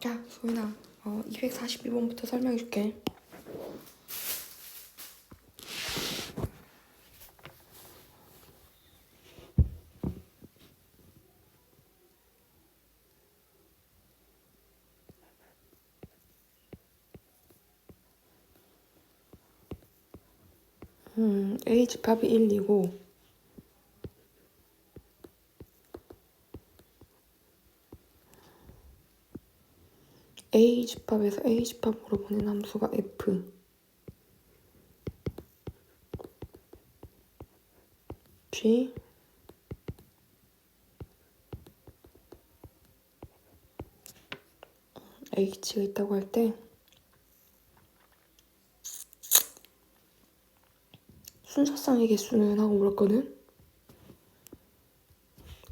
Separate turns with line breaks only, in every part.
자, 소윤아, 어, 241번부터 설명해줄게. 음, A 집합이 1, 2고 A 집합에서 A 집합으로 보낸 함수가 F G H가 있다고 할 때 순서상의 개수는 하고 물었거든?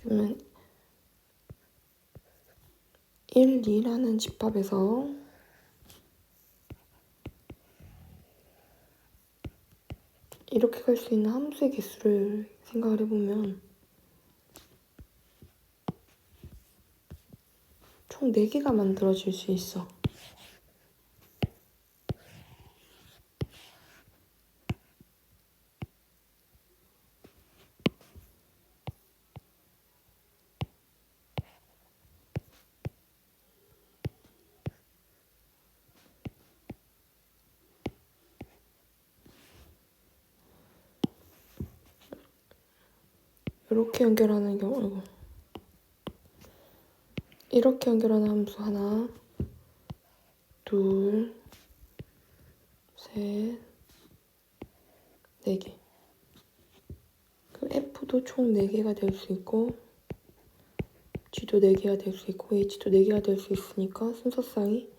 그러면 1, 2라는 집합에서 이렇게 갈 수 있는 함수의 개수를 생각을 해보면 총 4개가 만들어질 수 있어. 이렇게 연결하는 경우 아이고. 이렇게 연결하는 함수 하나 둘 셋, 네 개. 그럼 F도 총 4개가 될 수 있고 G도 4개가 될 수 있고 H도 4개가 될 수 있으니까 순서상이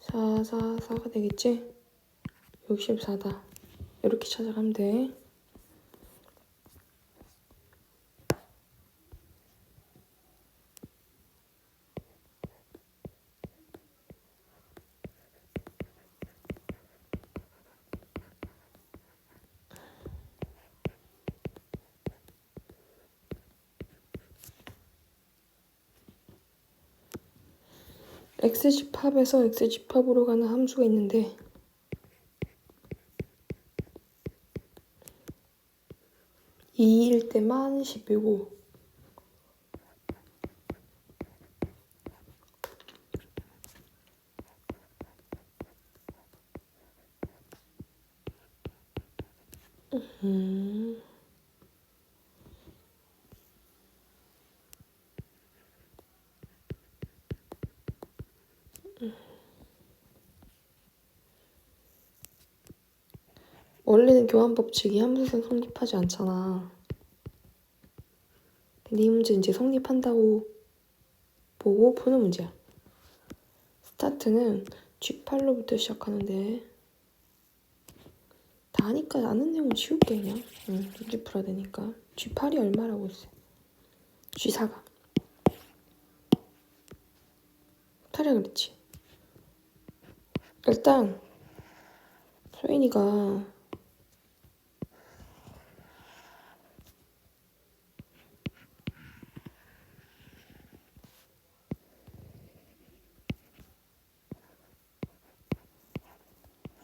4, 4, 4가 되겠지? 64다. 이렇게 찾아가면 돼. X집합에서 X집합으로 가는 함수가 있는데 이일 때만 10이고 원래는 교환 법칙이 함수는 성립하지 않잖아. 근데 이 문제 이제 성립한다고 보고 푸는 문제야. 스타트는 G8로부터 시작하는데 다 하니까 아는 내용은 지울게 그냥. 응, 문제 풀어야 되니까. G8이 얼마라고 했어? G4가. 타려 그랬지. 일단 소인이가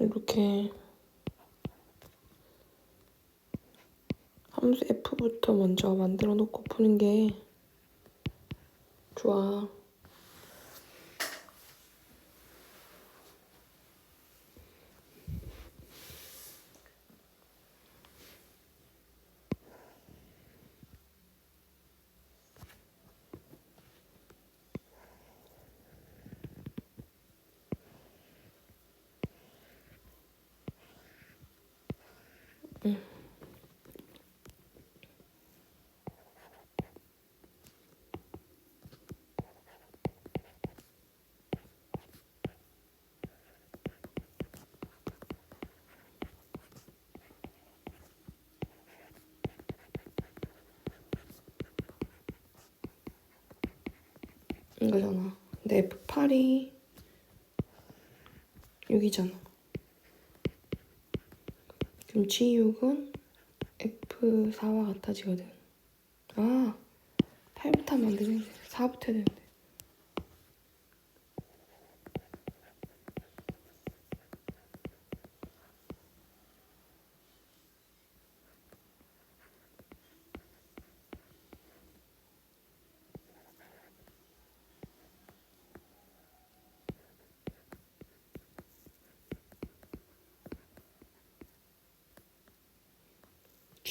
이렇게 함수 f부터 먼저 만들어 놓고 푸는 게 좋아. 이거잖아. 근데 F8이 6이잖아. 그럼 G6은 F4와 같아지거든. 아, 8부터 하면 안 되는데. 4부터 해야 되는데.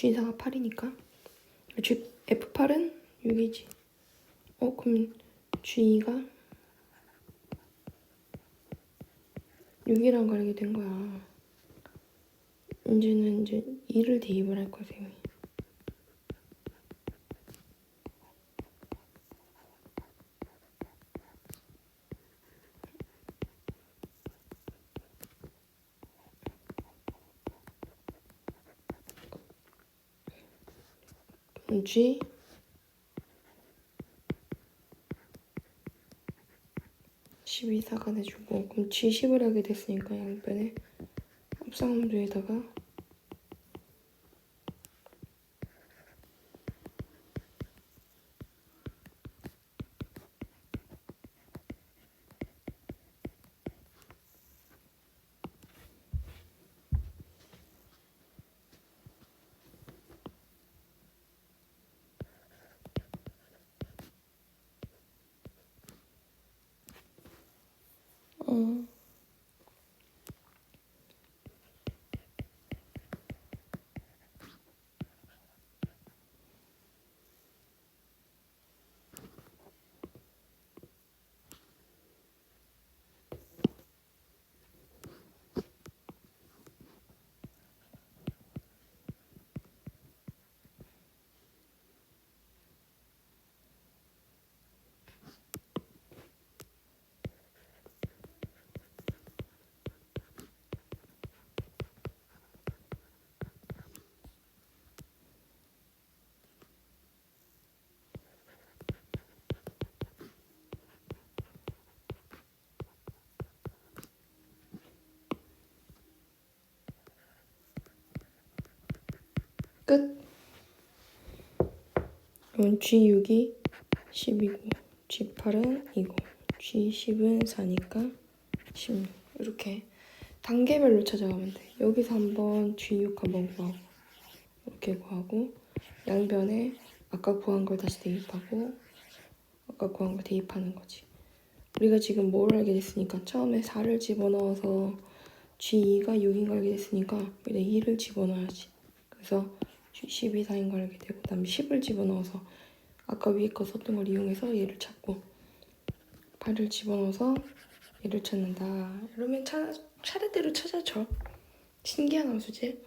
G4가 8이니까. G, F8은 6이지. 어 그럼 G2가 6이란 걸 알게 된 거야. 이제는 이제 2를 대입을 할 거야 쌤이 G 12 사간해주고 그럼 G10을 하게 됐으니까 양변에 합성함수에다가 어. 끝. 그럼 G6이 10이고 G8은 2고 G10은 4니까 16 이렇게 단계별로 찾아가면 돼. 여기서 한번 G6 한번 구하고 이렇게 구하고 양변에 아까 구한 걸 다시 대입하고 아까 구한 걸 대입하는 거지. 우리가 지금 뭘 알게 됐으니까 처음에 4를 집어넣어서 G2가 6인 걸 알게 됐으니까 여기다 2를 집어넣어야지. 그래서 12, 4인 걸 알게 되고 그다음에 10을 집어넣어서 아까 위에 거 썼던 걸 이용해서 얘를 찾고 8을 집어넣어서 얘를 찾는다. 이러면 차, 차례대로 찾아져. 신기한 함수지?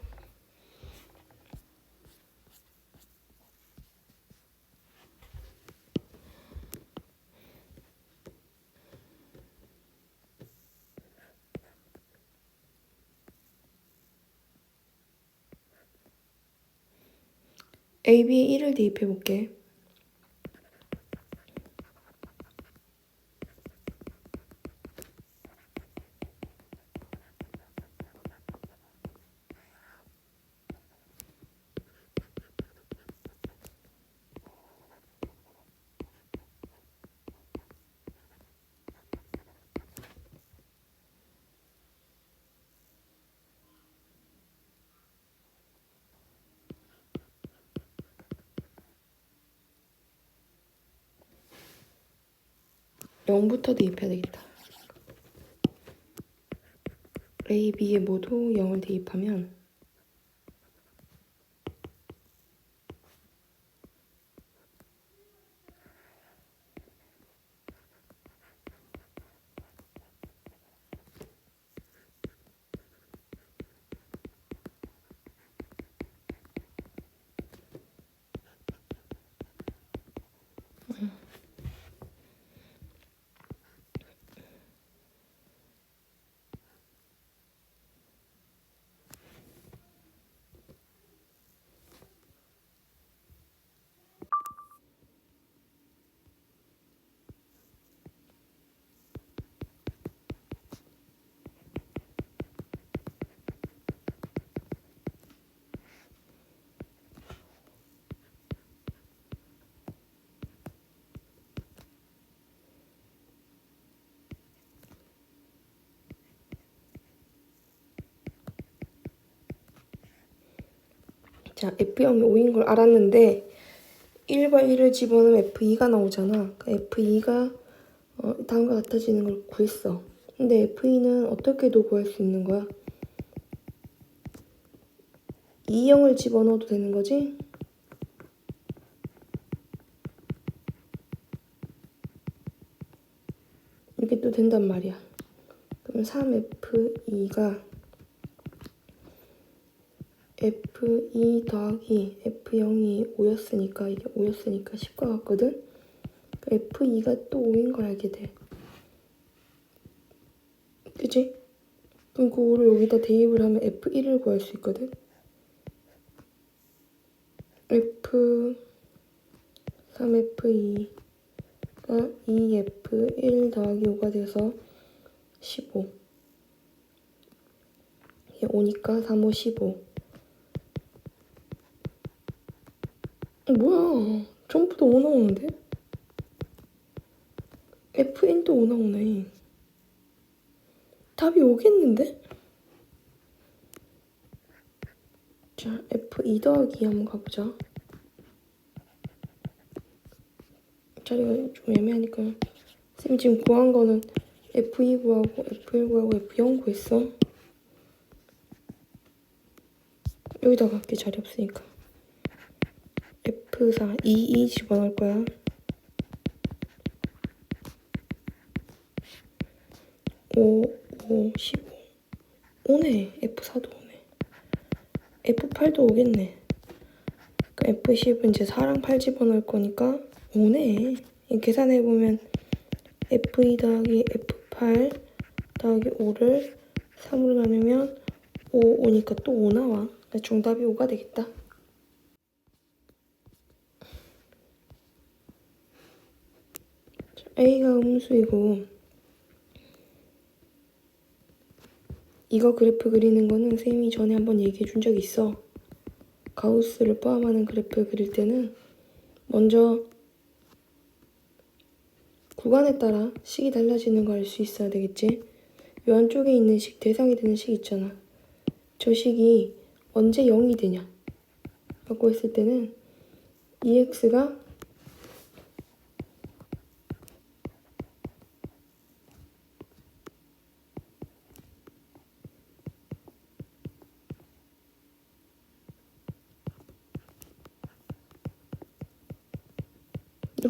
A, B에 1을 대입해 볼게. 영부터 대입해야 되겠다. B에 모두 0을 대입하면 자, F0이 5인 걸 알았는데 1과 1을 집어넣으면 F2가 나오잖아. 그 F2가 어, 다음과 같아지는 걸 구했어. 근데 F2는 어떻게도 구할 수 있는 거야? 2형을 집어넣어도 되는 거지? 이게 또 된단 말이야. 그럼 3F2가 F2 더하기 F0이 5였으니까 이게 5였으니까 10과 같거든? F2가 또 5인 걸 알게 돼. 그치? 그럼 그 5를 여기다 대입을 하면 F1을 구할 수 있거든? F 3F2가 2F1 더하기 5가 돼서 15 이게 5니까 3, 5, 15 뭐야 전부 다5 나오는데? Fn도 5 나오네 답이 오겠는데? 자, F2 더하기 한번 가보자. 자리가 좀 애매하니까. 쌤 지금 구한 거는 F2 구하고 F1 구하고 F0 구했어. 여기다가 할게 자리 없으니까. F4, 2, 2 집어넣을 거야. 5, 5, 15. 오네. F4도 오네. F8도 오겠네. 그러니까 F10은 이제 4랑 8 집어넣을 거니까 오네. 이 계산해보면 F2 더하기 F8 더하기 5를 3으로 나누면 5 오니까 또 5 나와. 정답이 5가 되겠다. A가 음수이고 이거 그래프 그리는 거는 쌤이 전에 한번 얘기해 준 적이 있어. 가우스를 포함하는 그래프 그릴 때는 먼저 구간에 따라 식이 달라지는 걸 알 수 있어야 되겠지. 요 안쪽에 있는 식, 대상이 되는 식 있잖아. 저 식이 언제 0이 되냐? 라고 했을 때는 EX가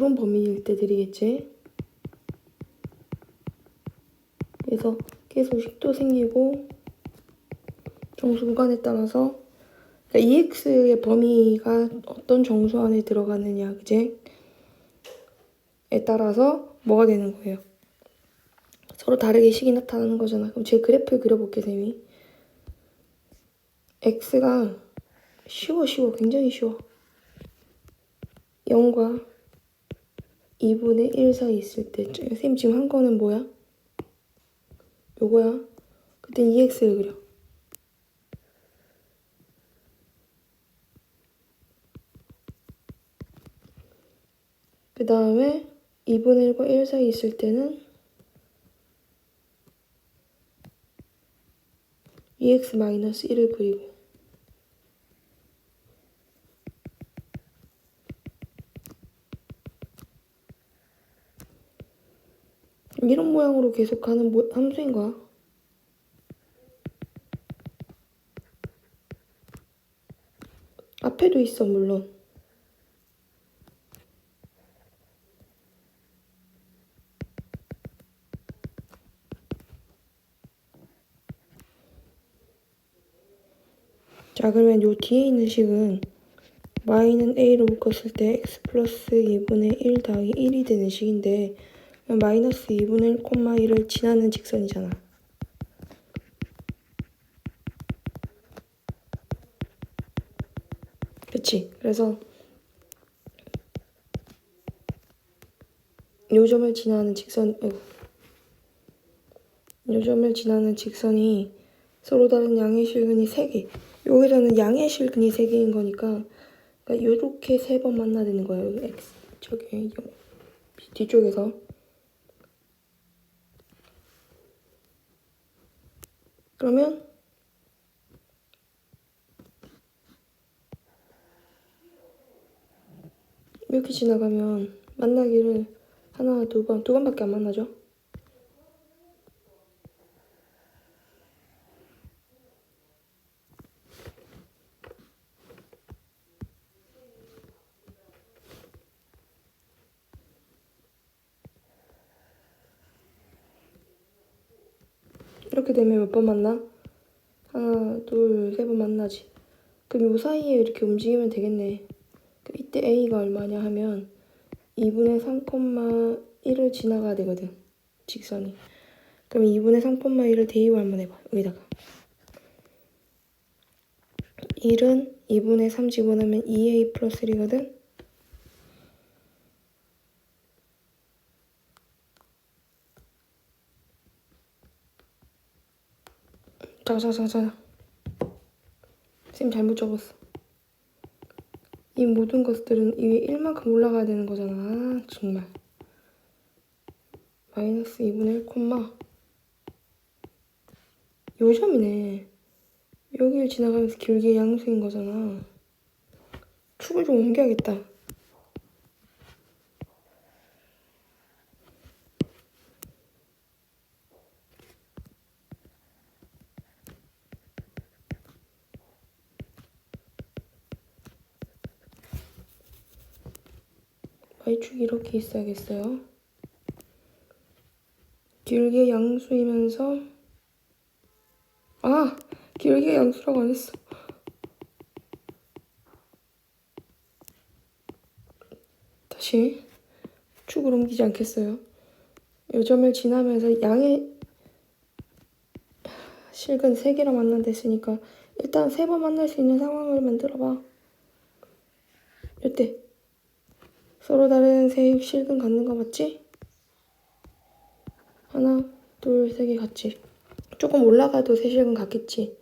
이런 범위일 때 드리겠지. 그래서 계속 식도 생기고 정수 구간에 따라서 그러니까 EX의 범위가 어떤 정수 안에 들어가느냐, 그제? 에 따라서 뭐가 되는 거예요? 서로 다르게 식이 나타나는 거잖아. 그럼 제 그래프 그려볼게, 쌤이. X가 쉬워, 쉬워. 굉장히 쉬워. 0과 2분의 1 사이 있을 때 선생님 지금 한 거는 뭐야? 요거야. 그땐 2x를 그려. 그 다음에 2분의 1과 1 사이 있을 때는 2x-1을 그리고 모양으로 계속 가는 모, 함수인가? 앞에도 있어 물론 자 그러면 요 뒤에 있는 식은 y는 a로 묶었을 때 x 플러스 2분의 1 더하기 1이 되는 식인데 마이너스 2분의 1 콤마 1을 지나는 직선이잖아. 그치? 그래서 요점을 지나는 직선, 어, 요점을 지나는 직선이 서로 다른 양의 실근이 3개. 여기서는 양의 실근이 3개인 거니까 그러니까 이렇게 세 번 만나야 되는 거예요. X, 저기 뒤쪽에서. 그러면 이렇게 지나가면 만나기를 하나, 두 번, 두 번밖에 안 만나죠? 이렇게 되면 몇 번 만나? 하나, 둘, 세 번 만나지. 그럼 요 사이에 이렇게 움직이면 되겠네. 그럼 이때 A가 얼마냐 하면 2분의 3,1을 지나가야 되거든. 직선이. 그럼 2분의 3,1을 대입을 한번 해봐. 여기다가. 1은 2분의 3 집어넣으면 2A 플러스 1이거든. 자자자자. 쌤 잘못 적었어. 이 모든 것들은 이 위에 1만큼 올라가야 되는 거잖아. 아, 정말. 마이너스 2분의 1 콤마. 요점이네. 여기를 지나가면서 길게 양수인 거잖아. 축을 좀 옮겨야겠다. Y축이 이렇게 있어야겠어요. 길게 양수이면서 아! 길게 양수라고 안 했어. 다시 축을 옮기지 않겠어요. 요점을 지나면서 양의 실근 3개랑 만난댔으니까 일단 세 번 만날 수 있는 상황을 만들어봐. 이때 서로 다른 세 실근 갖는 거 맞지? 하나, 둘, 세 개 같지? 조금 올라가도 세 실근 같겠지?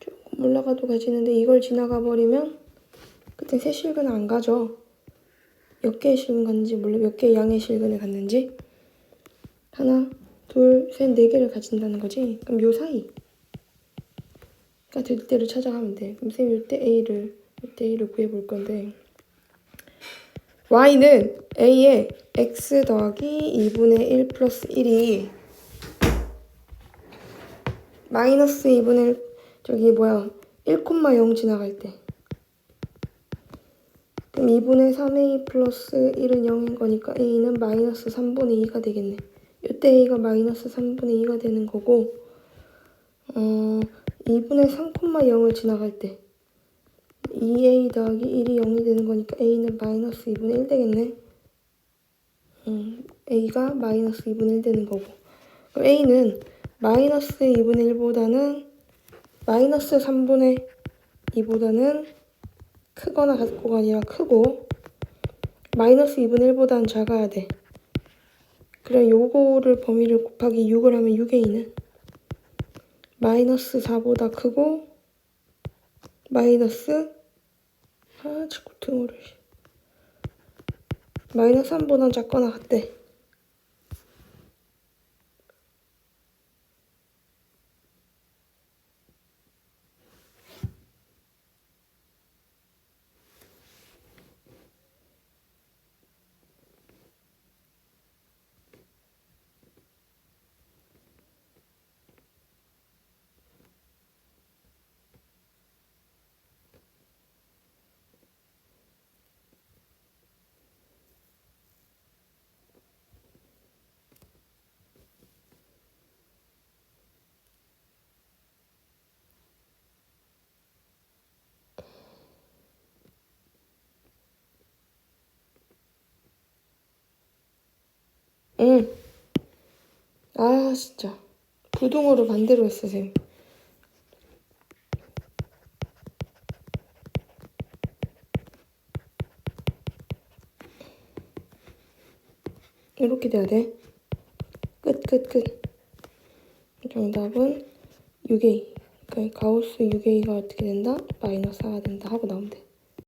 조금 올라가도 가지는데 이걸 지나가 버리면 그때 세 실근을 안 가죠. 몇 개의 실근 갔는지 몰라 몇 개의 양의 실근을 갔는지 하나, 둘, 셋, 네 개를 가진다는 거지. 그럼 요 사이 가 될 때를 찾아가면 돼. 그럼 쌤 이때 A를 이때 A를 구해 볼 건데 Y는 A에 X 더하기 2분의 1 플러스 1이 마이너스 2분의 1 저기 뭐야 1,0 지나갈 때 그럼 2분의 3A 플러스 1은 0인 거니까 A는 마이너스 3분의 2가 되겠네. 이때 A가 마이너스 3분의 2가 되는 거고 어 2분의 3,0을 지나갈 때 2A 더하기 1이 0이 되는 거니까 A는 마이너스 2분의 1 되겠네. 음, A가 마이너스 2분의 1 되는 거고 그럼 A는 마이너스 2분의 1보다는 마이너스 3분의 2보다는 크거나 같고가 아니라 크고 마이너스 2분의 1보다는 작아야 돼. 그럼 요거를 범위를 곱하기 6을 하면 6의 2는 마이너스 4보다 크고 마이너스 아 자꾸 등호를 마이너스 3보다 작거나 같대. 응. 아 진짜 부동으로 반대로 했어 쌤. 이렇게 돼야 돼. 끝, 끝, 끝. 정답은 6A. 그러니까 가우스 6A가 어떻게 된다? 마이너스 4가 된다 하고 나오면 돼.